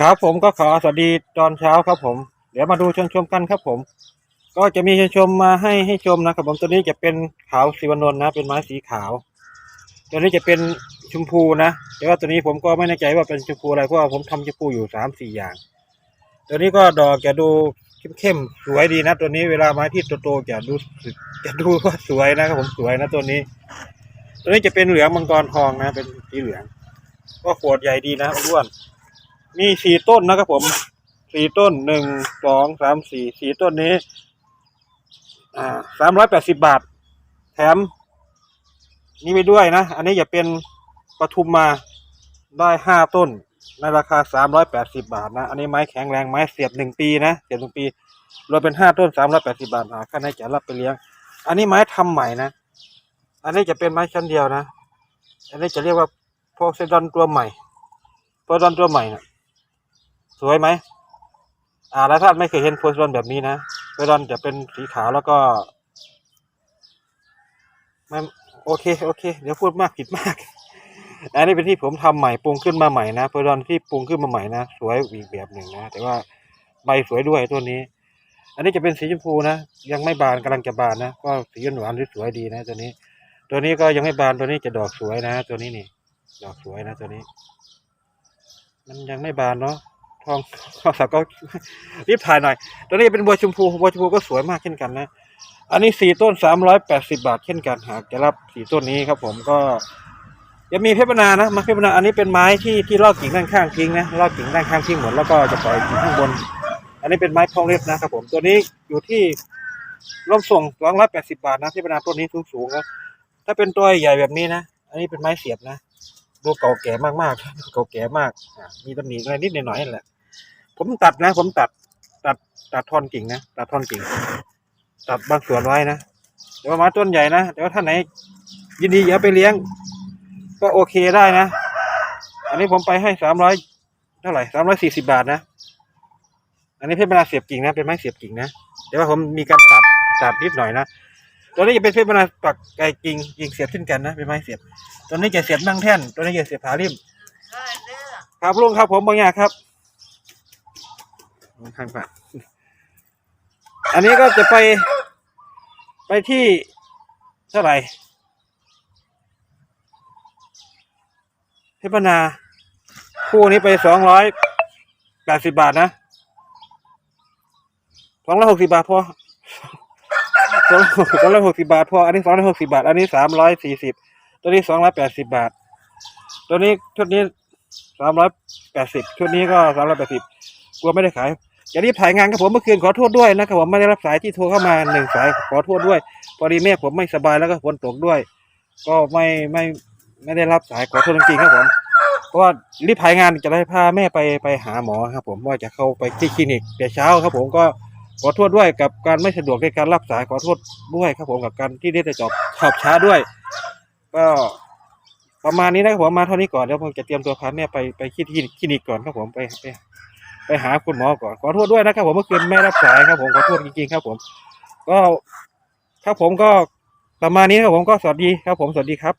ครับผมก็ขอสวัสดีตอนเช้าครับผม เดี๋ยวมาดูชมชมกันครับผม ก็จะมีชมชมมาให้ให้ชมนะครับผมตัวนี้จะเป็นขาวสีวนนท์นะ เป็นไม้สีขาว ตัวนี้จะเป็นชมพูนะแต่ว่าตัวนี้ผมก็ไม่แน่ใจว่าเป็นชมพูอะไรเพราะว่าผมทำชมพูอยู่สามสี่อย่าง ตัวนี้ก็ดอกจะดูเข้มๆสวยดีนะ ตัวนี้เวลาไม้ที่โตๆจะดูจะดูว่าสวยนะครับผมสวยนะตัวนี้ ตัวนี้จะเป็นเหลืองมังกรทองนะ เป็นสีเหลือง ก็ขวดใหญ่ดีนะอ้วน มีสี่ต้นนะครับผมสี่ต้นหนึ่งสองสามสี่สี่ต้นนี้สามร้อยแปดสิบบาท แถม นี่ไปด้วยนะ อันนี้จะเป็นปทุมมาได้ห้าต้น ในราคาสามร้อยแปดสิบาทนะ อันนี้ไม้แข็งแรงไม้เสียบหนึ่งปีนะเสียบหนึ่งปีรวมเป็นห้าต้นสามร้อยแปดสิบาทหาค่าในจะรับไปเลี้ยง อันนี้ไม้ทำใหม่นะ อันนี้จะเป็นไม้ชั้นเดียวนะ อันนี้จะเรียกว่าโพไซดอนตัวใหม่โพไซดอนตัวใหม่นะ สวยไหมอ่าแล้วท่านไม่เคยเห็นโพไซดอนแบบนี้นะโพไซดอนจะเป็นสีขาวแล้วก็ไม่โอเคโอเค เดี๋ยวพูดมากผิดมาก อันนี้เป็นที่ผมทำใหม่ปรุงขึ้นมาใหม่นะโพไซดอนที่ปรุงขึ้นมาใหม่นะสวยอีกแบบหนึ่งนะแต่ว่าใบสวยด้วยตัวนี้ อันนี้จะเป็นสีชมพูนะยังไม่บานกำลังจะบานนะก็สีหวานสวยดีนะตัวนี้ ตัวนี้ก็ยังไม่บานตัวนี้จะดอกสวยนะ ตัวนี้นี่ ดอกสวยนะตัวนี้ มันยังไม่บานเนาะ ทองทองสับก็รีบถ่ายหน่อย ตัวนี้เป็นบัวชมพูบัวชมพูก็สวยมากเช่นกันนะ อันนี้สี่ต้นสามร้อยแปดสิบาทเช่นกันหากจะรับสี่ต้นนี้ครับ ผมก็จะมีเพชรนานะมาเพชรนาอันนี้เป็นไม้ที่ที่ลอกกิ่งด้านข้างทิ้งนะลอกกิ่งด้านข้างทิ้งหมดแล้วก็จะปล่อยกิ่งข้างบน อันนี้เป็นไม้พองเล็บนะครับ ผมตัวนี้อยู่ที่ร่มส่งสองร้อยแปดสิบาทนะเพชรนาต้นนี้สูงสูงๆนะถ้าเป็นตัวใหญ่แบบนี้นะ อันนี้เป็นไม้เสียบนะ ดูเก่าแก่มากๆดูเก่าแก่มากอะมีตำหนิอะไรนิดหน่อยๆนั่นแหละ ผมตัดนะ ผมตัด ตัดตัดท่อนกิ่งนะตัดท่อนกิ่ง ตัดบางส่วนไว้นะเดี๋ยวไม้ต้นใหญ่นะเดี๋ยวท่านไหน ยินดีอย่าไปเลี้ยง ก็โอเคได้นะ อันนี้ผมไปให้สามร้อยเท่าไหร่สามร้อยสี่สิบาทนะ อันนี้เพชรบรรณาเสียบกิ่งนะเป็นไม้เสียบกิ่งนะแต่ว่าผมมีการตัดตัดนิดหน่อยนะ ตัวนี้จะเป็นเพชรบรรณาปักไก่กิ่งกิ่งเสียบเช่นกันนะเป็นไม้เสียบ ตัวนี้จะเสียบนั่งแท่น ตัวนี้จะเสียบผาริมครับลุงครับผมบางอย่างครับข้างฝาอันนี้ก็จะไป ไปที่เท่าไหร่เพชรบรรณาคู่นี้ไปสองร้อยแปดสิบบาทนะสองร้อยหกสิบาทพอ สองสองร้อยหกสิบาทพออันนี้สองร้อยหกสิบาท อันนี้สามร้อยสี่สิบตัวนี้สองร้อยแปดสิบาท ตัวนี้ชุดนี้สามร้อยแปดสิบชุดนี้ก็สามร้อยแปดสิบกลัวไม่ได้ขายอย่ารีบถ่ายงานครับผมเมื่อคืนขอโทษด้วยนะครับผมไม่ได้รับสายที่โทรเข้ามาหนึ่งสายขอโทษด้วยพอดีแม่ผมไม่สบายแล้วก็ฝนตกด้วย ก็ไม่ไม่ไม่ได้รับสายขอโทษจริงๆครับผมเพราะว่ารีบถ่ายงานจะได้พาแม่ไปไปหาหมอครับ ผมว่าจะเข้าไปที่คลินิกแต่เช้าครับผมก็ ขอโทษด้วยกับการไม่สะดวกในการรับสายขอโทษด้วยครับผมกับการที่ได้แต่จอบสอบช้าด้วย ก็ประมาณนี้นะครับผมมาเท่านี้ก่อนเดี๋ยวผมจะเตรียมตัวพาแม่ไปไปที่ที่คลินิกก่อนครับผมไปไปไปหาคุณหมอก่อนขอโทษด้วยนะครับผมเมื่อคืนไม่รับสายครับผมขอโทษจริงๆครับผม ก็ครับผมก็ประมาณนี้ครับผมก็สวัสดีครับผมสวัสดีครับ